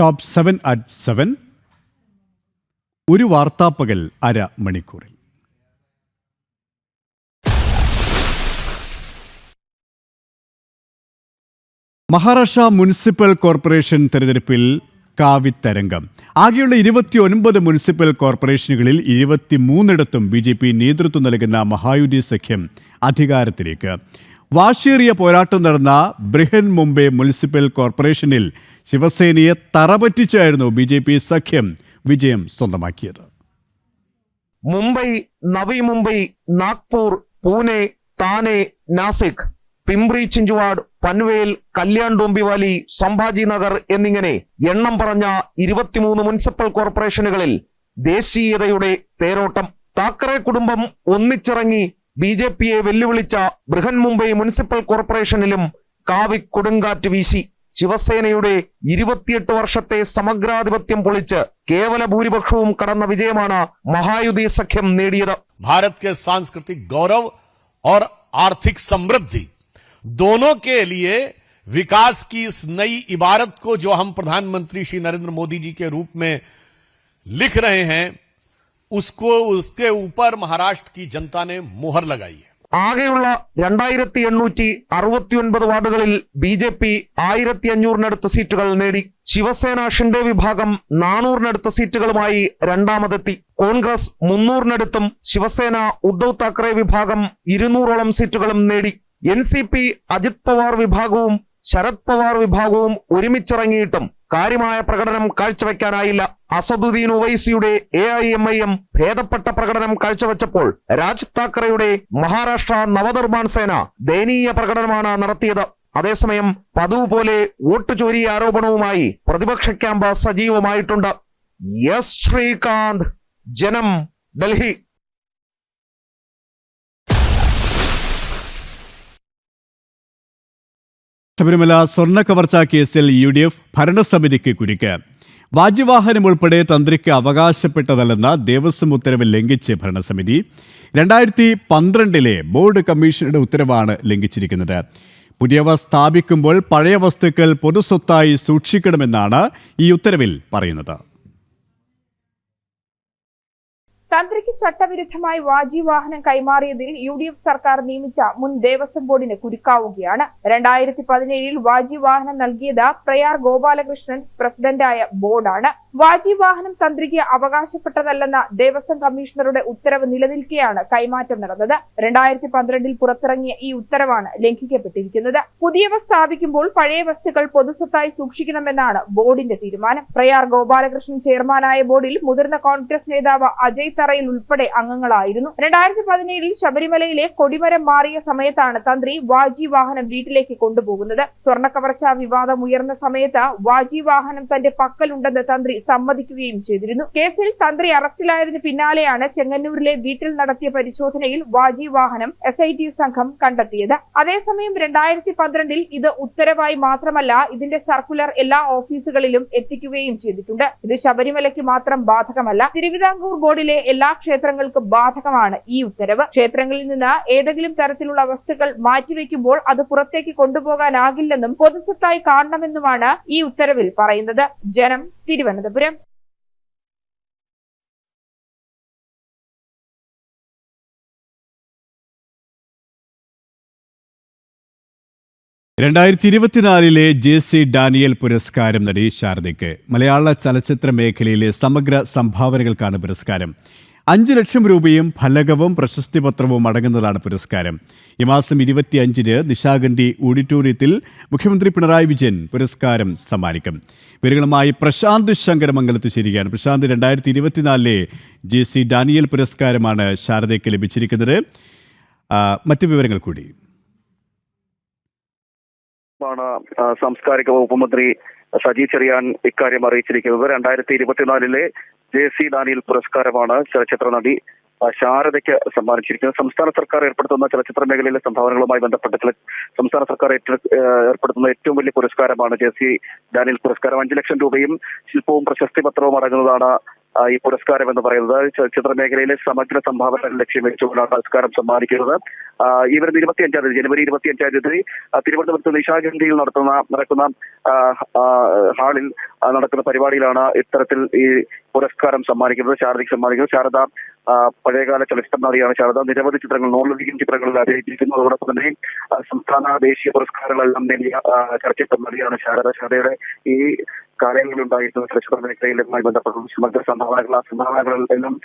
Top seven at seven ഒരു വാർത്താപ്പകൽ അര മണിക്കൂറിൽ. മഹാരാഷ്ട്ര മുനിസിപ്പൽ കോർപ്പറേഷൻ തെരഞ്ഞെടുപ്പിൽ കാവിത്തരംഗം. ആകെയുള്ള ഇരുപത്തി ഒൻപത് മുനിസിപ്പൽ കോർപ്പറേഷനുകളിൽ ഇരുപത്തിമൂന്നിടത്തും ബി ജെ പി നേതൃത്വം നൽകുന്ന മഹായുതി സഖ്യം അധികാരത്തിലേക്ക്. വാശേറിയ പോരാട്ടം നടന്ന ബ്രിഹൻ മുംബൈ മുനിസിപ്പൽ കോർപ്പറേഷനിൽ ശിവസേനയെ തറപറ്റിച്ചായിരുന്നു ബി ജെ പി സഖ്യം വിജയം സ്വന്തമാക്കിയത്. മുംബൈ നവി മുംബൈ നാഗ്പൂർ പൂനെ താനെ നാസിക് പിംബ്രി ചിഞ്ചുവാഡ് പൻവേൽ കല്യാൺ ഡോംബിവാലി സംഭാജി നഗർ എന്നിങ്ങനെ എണ്ണം പറഞ്ഞ ഇരുപത്തിമൂന്ന് മുനിസിപ്പൽ കോർപ്പറേഷനുകളിൽ ദേശീയതയുടെ തേരോട്ടം താക്കറെ കുടുംബം ഒന്നിച്ചിറങ്ങി ബി ജെ പിയെ വെല്ലുവിളിച്ച ബൃഹൻ മുംബൈ മുനിസിപ്പൽ കോർപ്പറേഷനിലും കാവി കൊടുങ്കാറ്റ് വീശി ശിവസേനയുടെ ഇരുപത്തിയെട്ട് വർഷത്തെ സമഗ്രാധിപത്യം പൊളിച്ച് കേവല ഭൂരിപക്ഷവും കടന്ന വിജയമാണ് മഹായുതി സഖ്യം നേടിയത് भारत के सांस्कृतिक गौरव और आर्थिक समृद्धि दोनों के लिए विकास की इस नई इबारत को जो हम प्रधानमंत्री श्री नरेंद्र मोदी जी के रूप में लिख रहे हैं उसको उसके ऊपर महाराष्ट्र की जनता ने मोहर लगाई है ആകെയുള്ള രണ്ടായിരത്തി എണ്ണൂറ്റി അറുപത്തിയൊൻപത് വാർഡുകളിൽ ബി ജെ പി ആയിരത്തി അഞ്ഞൂറിനടുത്ത് സീറ്റുകൾ നേടി ശിവസേന ഷിൻഡെ വിഭാഗം നാനൂറിനടുത്ത് സീറ്റുകളുമായി രണ്ടാമതെത്തി കോൺഗ്രസ് മുന്നൂറിനടുത്തും ശിവസേന ഉദ്ധവ് താക്കറെ വിഭാഗം ഇരുന്നൂറോളം സീറ്റുകളും നേടി N C P Ajit Pawar വിഭാഗവും ശരത് പവാർ വിഭാഗവും ഒരുമിച്ചിറങ്ങിയിട്ടും കാര്യമായ പ്രകടനം കാഴ്ചവെക്കാനായില്ല. Asaduddin ഉവൈസിയുടെ A I M I M ഭേദപ്പെട്ട പ്രകടനം കാഴ്ചവെച്ചപ്പോൾ രാജ് താക്കറെയുടെ മഹാരാഷ്ട്ര നവനിർമ്മാൺ സേന ദയനീയ പ്രകടനമാണ് നടത്തിയത്. അതേസമയം പതിവ് പോലെ വോട്ട് ചോരി ആരോപണവുമായി പ്രതിപക്ഷ ക്യാമ്പ് സജീവമായിട്ടുണ്ട്. എസ് ശ്രീകാന്ത് ജനം ഡൽഹി. ശബരിമല സ്വർണ കവർച്ച കേസിൽ യു ഡി എഫ് ഭരണസമിതിക്ക് കുരുക്ക്. വാജ്യവാഹനം ഉൾപ്പെടെ തന്ത്രിക്ക് അവകാശപ്പെട്ടതല്ലെന്ന ദേവസ്വം ഉത്തരവ് ലംഘിച്ച് ഭരണസമിതി. രണ്ടായിരത്തി പന്ത്രണ്ടിലെ ബോർഡ് കമ്മീഷനുടെ ഉത്തരവാണ് ലംഘിച്ചിരിക്കുന്നത്. പുതിയവ സ്ഥാപിക്കുമ്പോൾ പഴയ വസ്തുക്കൾ പൊതുസ്വത്തായി സൂക്ഷിക്കണമെന്നാണ് ഈ ഉത്തരവിൽ പറയുന്നത്. തന്ത്രിക്ക് ചട്ടവിരുദ്ധമായി വാജി വാഹനം കൈമാറിയതിൽ യു ഡി എഫ് സർക്കാർ നിയമിച്ച മുൻ ദേവസ്വം ബോർഡിന് കുരുക്കാവുകയാണ്. രണ്ടായിരത്തി പതിനേഴിൽ വാജി വാഹനം നൽകിയത് പ്രയാർ ഗോപാലകൃഷ്ണൻ പ്രസിഡന്റായ ബോർഡാണ്. വാജി വാഹനം തന്ത്രിക്ക് അവകാശപ്പെട്ടതല്ലെന്ന ദേവസ്വം കമ്മീഷണറുടെ ഉത്തരവ് നിലനിൽക്കെയാണ് കൈമാറ്റം നടന്നത്. രണ്ടായിരത്തി പന്ത്രണ്ടിൽ പുറത്തിറങ്ങിയ ഈ ഉത്തരവാണ് ലംഘിക്കപ്പെട്ടിരിക്കുന്നത്. പുതിയവ സ്ഥാപിക്കുമ്പോൾ പഴയ വസ്തുക്കൾ പൊതുസ്വത്തായി സൂക്ഷിക്കണമെന്നാണ് ബോർഡിന്റെ തീരുമാനം. പ്രയാർ ഗോപാലകൃഷ്ണൻ ചെയർമാനായ ബോർഡിൽ മുതിർന്ന കോൺഗ്രസ് നേതാവ് അജയ് തറയിൽ ഉൾപ്പെടെ അംഗങ്ങളായിരുന്നു. രണ്ടായിരത്തി പതിനേഴിൽ ശബരിമലയിലെ കൊടിമരം മാറിയ സമയത്താണ് തന്ത്രി വാജി വാഹനം വീട്ടിലേക്ക് കൊണ്ടുപോകുന്നത്. സ്വർണ കവർച്ച വിവാദം ഉയർന്ന സമയത്ത് വാജി വാഹനം തന്റെ പക്കലുണ്ടെന്ന് തന്ത്രി സമ്മതിക്കുകയും ചെയ്തിരുന്നു. കേസിൽ തന്ത്രി അറസ്റ്റിലായതിന് പിന്നാലെയാണ് ചെങ്ങന്നൂരിലെ വീട്ടിൽ നടത്തിയ പരിശോധനയിൽ വാജി വാഹനം എസ് ഐ ടി സംഘം കണ്ടെത്തിയത്. അതേസമയം രണ്ടായിരത്തി പന്ത്രണ്ടിൽ ഇത് ഉത്തരവായി മാത്രമല്ല ഇതിന്റെ സർക്കുലർ എല്ലാ ഓഫീസുകളിലും എത്തിക്കുകയും ചെയ്തിട്ടുണ്ട്. ഇത് ശബരിമലയ്ക്ക് മാത്രം ബാധകമല്ല തിരുവിതാംകൂർ ബോർഡിലെ എല്ലാ ക്ഷേത്രങ്ങൾക്കും ബാധകമാണ് ഈ ഉത്തരവ്. ക്ഷേത്രങ്ങളിൽ നിന്ന് ഏതെങ്കിലും തരത്തിലുള്ള വസ്തുക്കൾ മാറ്റിവെക്കുമ്പോൾ അത് പുറത്തേക്ക് കൊണ്ടുപോകാനാകില്ലെന്നും പൊതുസ്വത്തായി കാണണമെന്നുമാണ് ഈ ഉത്തരവിൽ പറയുന്നത്. ജനം തിരുവനന്തപുരം. രണ്ടായിരത്തി ഇരുപത്തിനാലിലെ ജെ സി ഡാനിയൽ പുരസ്കാരം നടി ശാരദയ്ക്ക്. മലയാള ചലച്ചിത്ര മേഖലയിലെ സമഗ്ര സംഭാവനകൾക്കാണ് പുരസ്കാരം. അഞ്ച് ലക്ഷം രൂപയും ഫലകവും പ്രശസ്തി പത്രവും അടങ്ങുന്നതാണ് പുരസ്കാരം. ഈ മാസം ഇരുപത്തിയഞ്ചിന് നിശാഗന്ധി ഓഡിറ്റോറിയത്തിൽ മുഖ്യമന്ത്രി പിണറായി വിജയൻ പുരസ്കാരം സമ്മാനിക്കും. വിവരങ്ങളുമായി പ്രശാന്ത് ശങ്കരമംഗലത്ത് ചേരുകയാണ്. പ്രശാന്ത് രണ്ടായിരത്തി ഇരുപത്തിനാലിലെ ജെ സി ഡാനിയൽ പുരസ്കാരമാണ് ശാരദയ്ക്ക് ലഭിച്ചിരിക്കുന്നത്. മറ്റു വിവരങ്ങൾ കൂടി. ആ, സാംസ്കാരിക വകുപ്പ് മന്ത്രി സജി ചെറിയാൻ ഇക്കാര്യം അറിയിച്ചിരിക്കുന്നത്. രണ്ടായിരത്തി ഇരുപത്തിനാലിലെ ജെ സി ഡാനിയൽ പുരസ്കാരമാണ് ചലച്ചിത്ര നടി ശാരദയ്ക്ക് സമ്മാനിച്ചിരിക്കുന്നത്. സംസ്ഥാന സർക്കാർ ഏർപ്പെടുത്തുന്ന ചലച്ചിത്ര മേഖലയിലെ സംഭാവനകളുമായി ബന്ധപ്പെട്ട് സംസ്ഥാന സർക്കാർ ഏർപ്പെടുത്തുന്ന ഏറ്റവും വലിയ പുരസ്കാരമാണ് ജെ സി ഡാനിയൽ പുരസ്കാരം. അഞ്ചു ലക്ഷം രൂപയും ശില്പവും പ്രശസ്തി പത്രവും അടങ്ങുന്നതാണ് ഈ പുരസ്കാരം എന്ന് പറയുന്നത് ചലച്ചിത്ര മേഖലയിലെ സമഗ്ര സംഭാവന ലക്ഷ്യം വെച്ചുകൊണ്ടാണ് പുരസ്കാരം സമ്മാനിക്കുന്നത്. ഈ വരുന്ന ഇരുപത്തിയഞ്ചാം തീയതി ജനുവരി ഇരുപത്തിയഞ്ചാം തീയതി തിരുവനന്തപുരത്ത് നിശാഗന്ധിയിൽ നടത്തുന്ന നടക്കുന്ന ഹാളിൽ നടക്കുന്ന പരിപാടിയിലാണ് ഇത്തരത്തിൽ ഈ പുരസ്കാരം സമ്മാനിക്കുന്നത് ശാരദയ്ക്ക് സമ്മാനിക്കുന്നത്. ശാരദ പഴയകാല ചലച്ചിത്ര നടിയാണ് ശാരദ. നിരവധി ചിത്രങ്ങൾ നൂറിലധികം ചിത്രങ്ങളിൽ അഭിനയിച്ചിരിക്കുന്നു. അതോടൊപ്പം തന്നെ സംസ്ഥാന ദേശീയ പുരസ്കാരങ്ങളെല്ലാം നേടിയ ചലച്ചിത്ര നടിയാണ് ശാരദ. ശാരദയുടെ ഈ കാലയളവിൽ ഉണ്ടായിരുന്ന ചലച്ചിത്ര മേഖലയിലുമായി ബന്ധപ്പെട്ട സമഗ്ര സംഭാവനകൾ ആ സംഭാവനകളെല്ലാം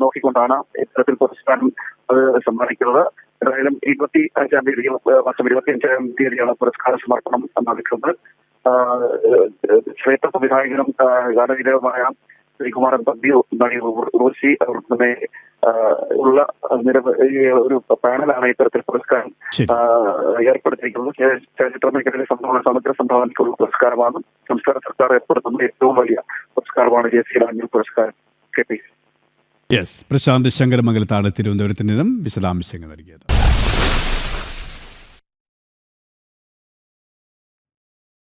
നോക്കിക്കൊണ്ടാണ് ഇത്തരത്തിൽ പുരസ്കാരം അത് സമ്മാനിക്കുന്നത്. ഏതായാലും ഇരുപത്തി അഞ്ചാം തീയതി മാസം ഇരുപത്തി അഞ്ചാം തീയതിയാണ് പുരസ്കാര സമർപ്പണം നടക്കുന്നത്. ക്ഷേത്ര സംവിധായകനും ആ, ശ്രീകുമാരൻ തമ്പിയോ നടി റോസി അവർക്ക് ഉള്ള നിരവധി ഒരു പാനലാണ് ഇത്തരത്തിൽ പുരസ്കാരം ഏർപ്പെടുത്തിയിരിക്കുന്നത്. ചലച്ചിത്ര മേഖലയിലെ സംഭാവന സമഗ്ര സംഭാവനയ്ക്കുള്ള പുരസ്കാരമാണ്. സംസ്ഥാന സർക്കാർ ഏർപ്പെടുത്തുന്ന ഏറ്റവും വലിയ പുരസ്കാരമാണ് ജെ സി ലാൻഡിൽ പുരസ്കാരം. K P S. പ്രശാന്ത് ശങ്കരമംഗലത്താണ് തിരുവനന്തപുരത്ത് നിന്നും വിശദാംശങ്ങൾ നൽകിയത്.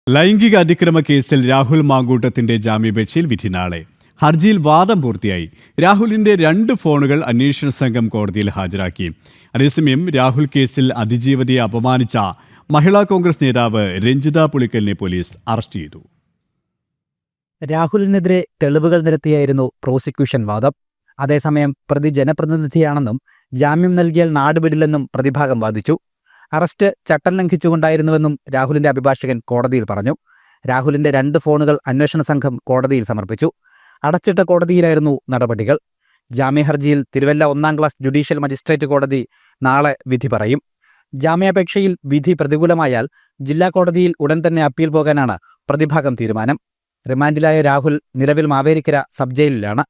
ലൈംഗിക അതിക്രമ കേസിൽ രാഹുൽ മാങ്കൂട്ടത്തിന്റെ ജാമ്യാപേക്ഷയിൽ വിധി നാളെ. ഹർജിയിൽ വാദം പൂർത്തിയായി. രാഹുലിന്റെ രണ്ട് ഫോണുകൾ അന്വേഷണ സംഘം കോടതിയിൽ ഹാജരാക്കി. അതേസമയം രാഹുൽ കേസിൽ അതിജീവതയെ അപമാനിച്ച മഹിളാ കോൺഗ്രസ് നേതാവ് രഞ്ജിത പുളിക്കലിനെ പോലീസ് അറസ്റ്റ് ചെയ്തു. രാഹുലിനെതിരെ തെളിവുകൾ നിരത്തിയായിരുന്നു പ്രോസിക്യൂഷൻ വാദം. അതേസമയം പ്രതി ജനപ്രതിനിധിയാണെന്നും ജാമ്യം നൽകിയാൽ നാടുവിടില്ലെന്നും പ്രതിഭാഗം വാദിച്ചു. അറസ്റ്റ് ചട്ടം ലംഘിച്ചുകൊണ്ടായിരുന്നുവെന്നും രാഹുലിന്റെ അഭിഭാഷകൻ കോടതിയിൽ പറഞ്ഞു. രാഹുലിന്റെ രണ്ട് ഫോണുകൾ അന്വേഷണ സംഘം കോടതിയിൽ സമർപ്പിച്ചു. അടച്ചിട്ട കോടതിയിലായിരുന്നു നടപടികൾ. ജാമ്യഹർജിയിൽ തിരുവല്ല ഒന്നാം ക്ലാസ് ജുഡീഷ്യൽ മജിസ്ട്രേറ്റ് കോടതി നാളെ വിധി പറയും. ജാമ്യാപേക്ഷയിൽ വിധി പ്രതികൂലമായാൽ ജില്ലാ കോടതിയിൽ ഉടൻ തന്നെ അപ്പീൽ പോകാനാണ് പ്രതിഭാഗം തീരുമാനം. റിമാൻഡിലായ രാഹുൽ നിലവിൽ മാവേലിക്കര സബ് ജയിലിലാണ്.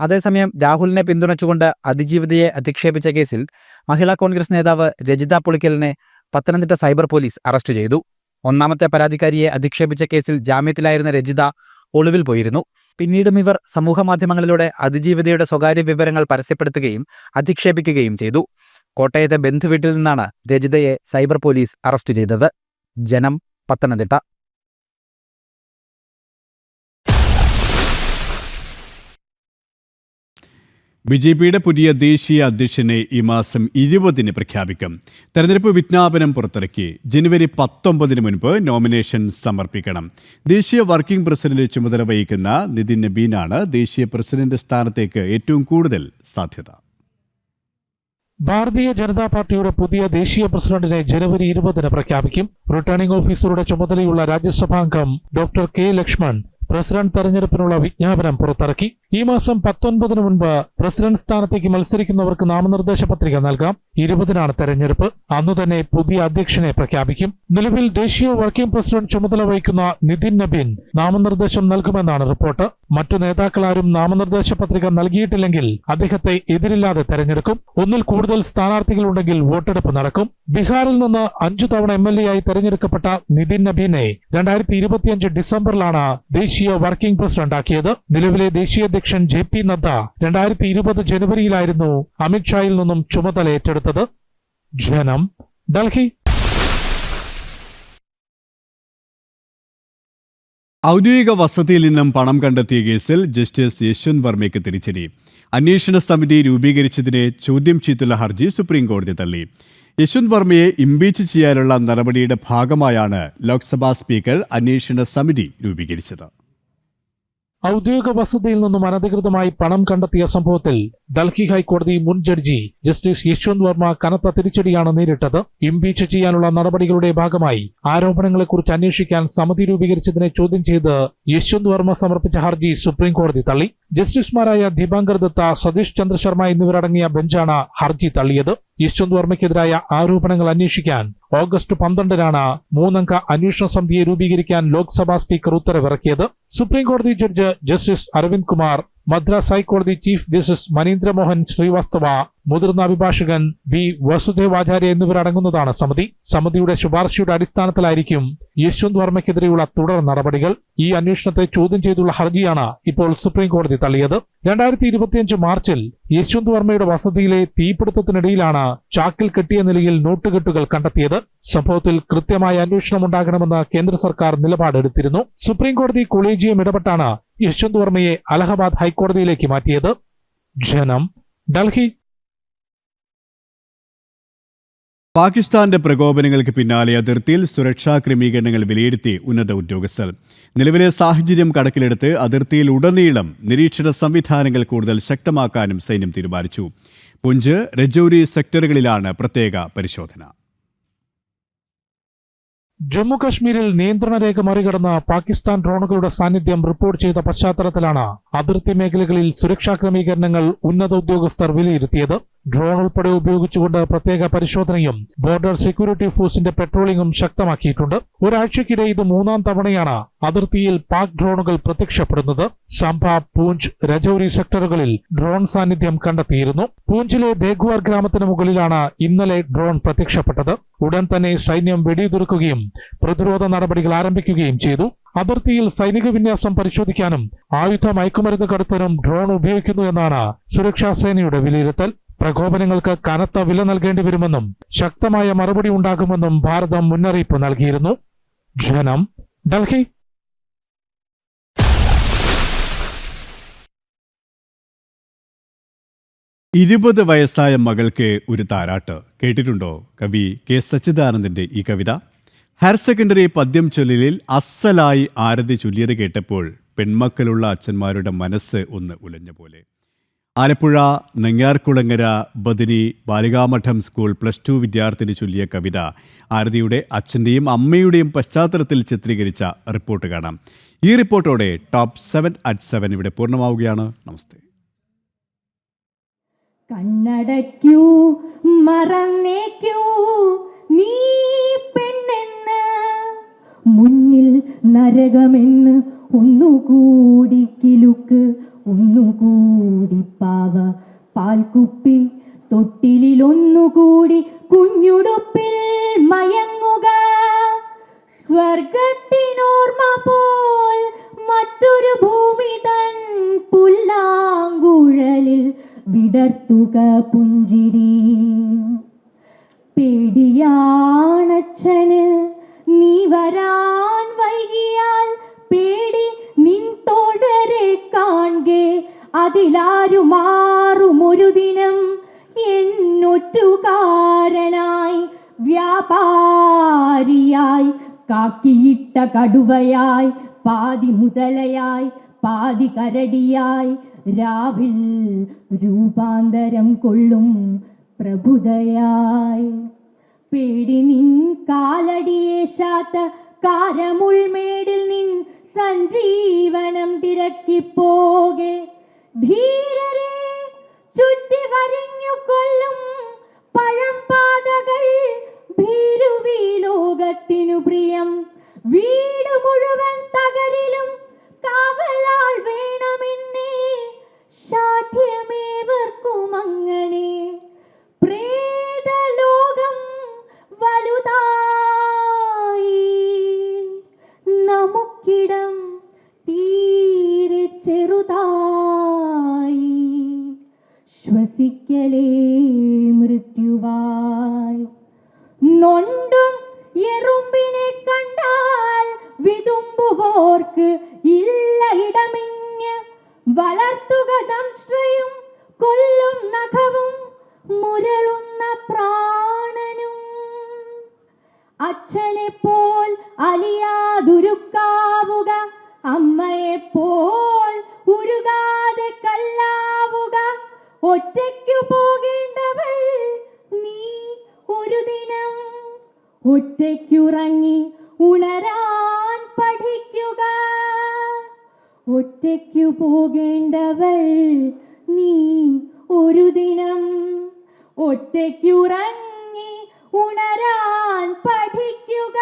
അതേസമയം രാഹുലിനെ പിന്തുണച്ചുകൊണ്ട് അതിജീവിതയെ അധിക്ഷേപിച്ച കേസിൽ മഹിളാ കോൺഗ്രസ് നേതാവ് രജിത പുളിക്കലിനെ പത്തനംതിട്ട സൈബർ പോലീസ് അറസ്റ്റ് ചെയ്തു. ഒന്നാമത്തെ പരാതിക്കാരിയെ അധിക്ഷേപിച്ച കേസിൽ ജാമ്യത്തിലായിരുന്ന രജിത ഒളിവിൽ പോയിരുന്നു. പിന്നീടും ഇവർ സമൂഹമാധ്യമങ്ങളിലൂടെ അതിജീവിതയുടെ സ്വകാര്യ വിവരങ്ങൾ പരസ്യപ്പെടുത്തുകയും അധിക്ഷേപിക്കുകയും ചെയ്തു. കോട്ടയത്തെ ബന്ധുവീട്ടിൽ നിന്നാണ് രജിതയെ സൈബർ പോലീസ് അറസ്റ്റ് ചെയ്തത്. ജനം പത്തനംതിട്ട. ബി ജെ പിയുടെ പുതിയ ദേശീയ അധ്യക്ഷനെ ഈ മാസം ഇരുപതിന് പ്രഖ്യാപിക്കും. തെരഞ്ഞെടുപ്പ് വിജ്ഞാപനം പുറത്തിറക്കി ജനുവരി പത്തൊമ്പതിന് മുൻപ് നോമിനേഷൻ സമർപ്പിക്കണം. ദേശീയ വർക്കിംഗ് പ്രസിഡന്റ് ചുമതല വഹിക്കുന്ന നിതിൻ നബീനാണ് ദേശീയ പ്രസിഡന്റ് സ്ഥാനത്തേക്ക് ഏറ്റവും കൂടുതൽ സാധ്യത. ഭാരതീയ ജനതാ പാർട്ടിയുടെ പുതിയ ദേശീയ പ്രസിഡന്റിനെ ജനുവരി ഇരുപതിന് പ്രഖ്യാപിക്കും. റിട്ടേണിംഗ് ഓഫീസറുടെ ചുമതലയുള്ള രാജ്യസഭാംഗം ഡോക്ടർ കെ ലക്ഷ്മൺ പ്രസിഡന്റ് തെരഞ്ഞെടുപ്പിനുള്ള വിജ്ഞാപനം പുറത്തിറക്കി. ഈ മാസം പത്തൊൻപതിന് മുൻപ് പ്രസിഡന്റ് സ്ഥാനത്തേക്ക് മത്സരിക്കുന്നവർക്ക് നാമനിർദ്ദേശ പത്രിക നൽകാം. ഇരുപതിനാണ് തെരഞ്ഞെടുപ്പ്. അന്നു തന്നെ പുതിയ അധ്യക്ഷനെ പ്രഖ്യാപിക്കും. നിലവിൽ ദേശീയ വർക്കിംഗ് പ്രസിഡന്റ് ചുമതല വഹിക്കുന്ന നിതിൻ നബീൻ നാമനിർദ്ദേശം നൽകുമെന്നാണ് റിപ്പോർട്ട്. മറ്റു നേതാക്കളാരും നാമനിർദ്ദേശ പത്രിക നൽകിയിട്ടില്ലെങ്കിൽ അദ്ദേഹത്തെ എതിരില്ലാതെ തെരഞ്ഞെടുക്കും. ഒന്നിൽ കൂടുതൽ സ്ഥാനാർത്ഥികളുണ്ടെങ്കിൽ വോട്ടെടുപ്പ് നടക്കും. ബീഹാറിൽ നിന്ന് അഞ്ചു തവണ എം എൽ എ ആയി തെരഞ്ഞെടുക്കപ്പെട്ട നിതിൻ നബീനെ രണ്ടായിരത്തി ഇരുപത്തിയഞ്ച് ഡിസംബറിലാണ് ദേശീയ വർക്കിംഗ് പ്രസിഡന്റ് ആക്കിയത് നിലവിലെ ദേശീയ അധ്യക്ഷൻ ജെ പി നദ്ദ രണ്ടായിരത്തി ഇരുപത് ജനുവരിയിലായിരുന്നു അമിത്ഷായിൽ നിന്നും ചുമതല ഏറ്റെടുത്തത്. ജനം ഡൽഹി. ഔദ്യോഗിക വസതിയിൽ നിന്നും പണം കണ്ടെത്തിയ കേസിൽ ജസ്റ്റിസ് യശ്വന്ത് വർമ്മയ്ക്ക് തിരിച്ചടി. അന്വേഷണ സമിതി രൂപീകരിച്ചതിനെ ചോദ്യം ചെയ്തുള്ള ഹർജി സുപ്രീം കോടതി തള്ളി. യശ്വന്ത് വർമ്മയെ ഇംപീച്ച് ചെയ്യാനുള്ള നടപടിയുടെ ഭാഗമായാണ് ലോക്സഭാ സ്പീക്കർ അന്വേഷണ സമിതി രൂപീകരിച്ചത്. ഔദ്യോഗിക വസതിയിൽ നിന്നും അനധികൃതമായി പണം കണ്ടെത്തിയ സംഭവത്തിൽ ഡൽഹി ഹൈക്കോടതി മുൻ ജഡ്ജി ജസ്റ്റിസ് യശ്വന്ത് വർമ്മ കനത്ത തിരിച്ചടിയാണ് നേരിട്ടത്. ഇംപീച്ച് ചെയ്യാനുള്ള നടപടികളുടെ ഭാഗമായി ആരോപണങ്ങളെക്കുറിച്ച് അന്വേഷിക്കാൻ സമിതി രൂപീകരിച്ചതിനെ ചോദ്യം ചെയ്ത് യശ്വന്ത് വർമ്മ സമർപ്പിച്ച ഹർജി സുപ്രീം കോടതി തള്ളി. ജസ്റ്റിസുമാരായ ദീപാങ്കർ ദത്ത സതീഷ് ചന്ദ്രശർമ്മ എന്നിവരടങ്ങിയ ബെഞ്ചാണ് ഹർജി തള്ളിയത്. യശ്വന്ത് വർമ്മയ്ക്കെതിരായ ആരോപണങ്ങൾ അന്വേഷിക്കാൻ ഓഗസ്റ്റ് പന്ത്രണ്ടിനാണ് മൂന്നംഗ അന്വേഷണ സമിതിയെ രൂപീകരിക്കാൻ ലോക്സഭാ സ്പീക്കർ ഉത്തരവിറക്കിയത്. സുപ്രീംകോടതി ജഡ്ജ് ജസ്റ്റിസ് അരവിന്ദ് കുമാർ മദ്രാസ് ഹൈക്കോടതി ചീഫ് ജസ്റ്റിസ് മനീന്ദ്രമോഹൻ ശ്രീവാസ്തവ മുതിർന്ന അഭിഭാഷകൻ ബി വസുദേവാചാര്യ എന്നിവരടങ്ങുന്നതാണ് സമിതി. സമിതിയുടെ ശുപാർശയുടെ അടിസ്ഥാനത്തിലായിരിക്കും യശ്വന്ത് വർമ്മയ്ക്കെതിരെയുള്ള തുടർ നടപടികൾ. ഈ അന്വേഷണത്തെ ചോദ്യം ചെയ്തുള്ള ഹർജിയാണ് ഇപ്പോൾ സുപ്രീം കോടതി തള്ളിയത്. രണ്ടായിരത്തി ഇരുപത്തിയഞ്ച് മാർച്ചിൽ യശ്വന്ത് വർമ്മയുടെ വസതിയിലെ തീപിടുത്തത്തിനിടയിലാണ് ചാക്കിൽ കെട്ടിയ നിലയിൽ നോട്ടുകെട്ടുകൾ കണ്ടെത്തിയത്. സംഭവത്തിൽ കൃത്യമായ അന്വേഷണം ഉണ്ടാകണമെന്ന് കേന്ദ്ര സർക്കാർ നിലപാടെടുത്തിരുന്നു. സുപ്രീം കോടതി കൊളീജിയം ഇടപെട്ടാണ് യശ്വന്ത് വർമ്മയെ അലഹബാദ് ഹൈക്കോടതിയിലേക്ക് മാറ്റിയത് ജനം. ഡൽഹി. പാകിസ്ഥാന്റെ പ്രകോപനങ്ങൾക്ക് പിന്നാലെ അതിർത്തിയിൽ സുരക്ഷാ ക്രമീകരണങ്ങൾ വിലയിരുത്തി ഉന്നത ഉദ്യോഗസ്ഥർ. നിലവിലെ സാഹചര്യം കണക്കിലെടുത്ത് അതിർത്തിയിൽ ഉടനീളം നിരീക്ഷണ സംവിധാനങ്ങൾ കൂടുതൽ ശക്തമാക്കാനും സൈന്യം തീരുമാനിച്ചു. പുഞ്ച് രജൌരി സെക്ടറുകളിലാണ് പ്രത്യേക പരിശോധന. ജമ്മു കശ്മീരിൽ നിയന്ത്രണ രേഖ മറികടന്ന പാകിസ്ഥാൻ ഡ്രോണുകളുടെ സാന്നിധ്യം റിപ്പോർട്ട് ചെയ്ത പശ്ചാത്തലത്തിലാണ് അതിർത്തി മേഖലകളിൽ സുരക്ഷാ ക്രമീകരണങ്ങൾ ഉന്നത ഉദ്യോഗസ്ഥർ വിലയിരുത്തിയത്. ഡ്രോൺ ഉൾപ്പെടെ ഉപയോഗിച്ചുകൊണ്ട് പ്രത്യേക പരിശോധനയും ബോർഡർ സെക്യൂരിറ്റി ഫോഴ്സിന്റെ പെട്രോളിംഗും ശക്തമാക്കിയിട്ടുണ്ട്. ഒരാഴ്ചക്കിടെ ഇത് മൂന്നാം തവണയാണ് അതിർത്തിയിൽ പാക് ഡ്രോണുകൾ പ്രത്യക്ഷപ്പെടുന്നത്. സംഭ പൂഞ്ച് രജൌരി സെക്ടറുകളിൽ ഡ്രോൺ സാന്നിധ്യം കണ്ടെത്തിയിരുന്നു. പൂഞ്ചിലെ ദേഗ്വാർ ഗ്രാമത്തിന് മുകളിലാണ് ഇന്നലെ ഡ്രോൺ പ്രത്യക്ഷപ്പെട്ടത്. ഉടൻ തന്നെ സൈന്യം വെടിയുതിർക്കുകയും പ്രതിരോധ നടപടികൾ ആരംഭിക്കുകയും ചെയ്തു. അതിർത്തിയിൽ സൈനിക വിന്യാസം പരിശോധിക്കാനും ആയുധ മയക്കുമരുന്ന് കടത്താനും ഡ്രോൺ ഉപയോഗിക്കുന്നു എന്നാണ് സുരക്ഷാ സേനയുടെ വിലയിരുത്തൽ. പ്രകോപനങ്ങൾക്ക് കനത്ത വില നൽകേണ്ടി വരുമെന്നും ശക്തമായ മറുപടി ഉണ്ടാകുമെന്നും ഭാരതം മുന്നറിയിപ്പ് നൽകിയിരുന്നു. ജനം ഡൽഹി. ഇരുപത് വയസ്സായ മകൾക്ക് ഒരു താരാട്ട്. കേട്ടിട്ടുണ്ടോ? കവി കെ സച്ചിദാനന്ദന്റെ ഈ കവിത. ഹയർ സെക്കൻഡറി പദ്യം ചൊല്ലിലിൽ അസ്സലായി ആരതി ചൊല്ലിയത് കേട്ടപ്പോൾ പെൺമക്കളുള്ള അച്ഛന്മാരുടെ മനസ്സ് ഒന്ന് ഉലഞ്ഞ പോലെ. Alappuzha Nangiarkulangara Bethany Balikamadom school plus two വിദ്യാർത്ഥിനി ചൊല്ലിയ കവിത ആരതിയുടെ അച്ഛന്റെയും അമ്മയുടെയും പശ്ചാത്തലത്തിൽ ചിത്രീകരിച്ച റിപ്പോർട്ട് കാണാം. ഈ റിപ്പോർട്ടോടെ ടോപ്പ് സെവൻ അറ്റ് സെവൻ ഇവിടെ പൂർണമാവുകയാണ്. നമസ്തേ. കണ്ണടയ്ക്കൂ മറന്നേക്കൂ നീ പെണ്ണെന്ന്. മുന്നിൽ നരകമെന്ന് ഒന്നുകൂടി കിലുക്ക് ഒന്നുകൂടി പാവ. പാൽക്കുപ്പി തൊട്ടിലിൽ ഒന്നുകൂടി കുഞ്ഞുടുപ്പിൽ മയങ്ങുക. സ്വർഗത്തിനോർമ്മ പോൽ മറ്റൊരു ഭൂമി തൻ പുല്ലാങ്കുഴലിൽ വിടർത്തുക പുഞ്ചിരി. പേടിയാണച്ഛന് നീ വരാൻ അതിലാരു മാറും ഒരു ദിനം എന്നൊറ്റുകാരനായി വ്യാപാരിയായി കാക്കിയിട്ട കടുവയായി പാതി മുതലയായി പാതി കരടിയായി രാവിൽ രൂപാന്തരം കൊള്ളും പ്രഭുതയായി പേടി നിൻ കാലടിയേശാത്ത കാരമുൾമേടിൽ നിൻ സഞ്ജീവനം തിരക്കിപ്പോകെ. ധീരരെ ചുറ്റി വരിഞ്ഞു കൊല്ലും പഴംപാതകൾ ഭീരുവി ലോകത്തിനു പ്രിയം. വീട് മുഴുവൻ നൊണ്ടും എറുമ്പിനെ കണ്ടാൽ വിതുമ്പുപോർക്ക് ഇല്ല ഇടമിഞ്ഞ്. വളർത്തുക ദംശ്രയും കൊല്ലും നഖവും മുരളുന്ന പ്രാണനും. അച്ഛനെ പോൽ അലിയാതുരുക്കാവുക അമ്മയെ പോൽ ഉരുകാതെ കല്ലാവുക. ഒറ്റയ്ക്കു പോകേണ്ടവൾ ഒറ്റയ്ക്കുറങ്ങി ഉണരാൻ പഠിക്കുക. ഒറ്റയ്ക്കു പോകേണ്ടവൾ നീ ഒരു ദിനം. ഒറ്റയ്ക്കുറങ്ങി ഉണരാൻ പഠിക്കുക.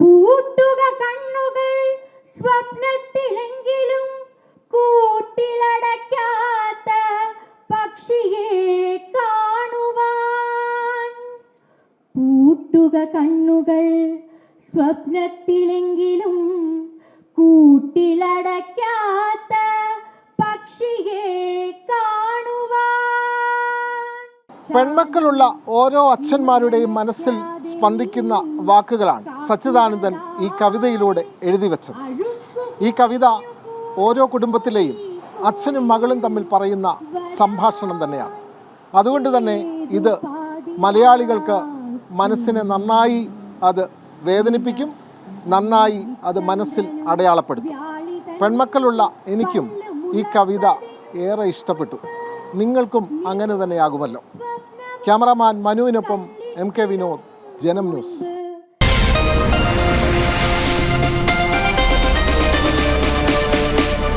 പൂട്ടുക കണ്ണുകൾ സ്വപ്നത്തിലെങ്കിലും കൂട്ടിലടയ്ക്കാത്ത പൂട്ടുക കണ്ണുകൾ സ്വപ്നത്തിലെങ്കിലും കൂട്ടിലടയ്ക്കാത്ത പക്ഷിയെ കാണുക പെൺമക്കളുള്ള ഓരോ അച്ഛന്മാരുടെയും മനസ്സിൽ സ്പന്ദിക്കുന്ന വാക്കുകളാണ് സച്ചിദാനന്ദൻ ഈ കവിതയിലൂടെ എഴുതി വെച്ചത്. ഈ കവിത ഓരോ കുടുംബത്തിലെയും അച്ഛനും മകളും തമ്മിൽ പറയുന്ന സംഭാഷണം തന്നെയാണ്. അതുകൊണ്ട് തന്നെ ഇത് മലയാളികൾക്ക് മനസ്സിനെ നന്നായി അത് വേദനിപ്പിക്കും നന്നായി അത് മനസ്സിൽ അടയാളപ്പെടുത്തും. പെൺമക്കളുള്ള എനിക്കും ഈ കവിത ഏറെ ഇഷ്ടപ്പെട്ടു. നിങ്ങൾക്കും അങ്ങനെ തന്നെയാകുമല്ലോ. Cameraman മനുവിനൊപ്പം M K Vinod Janam news.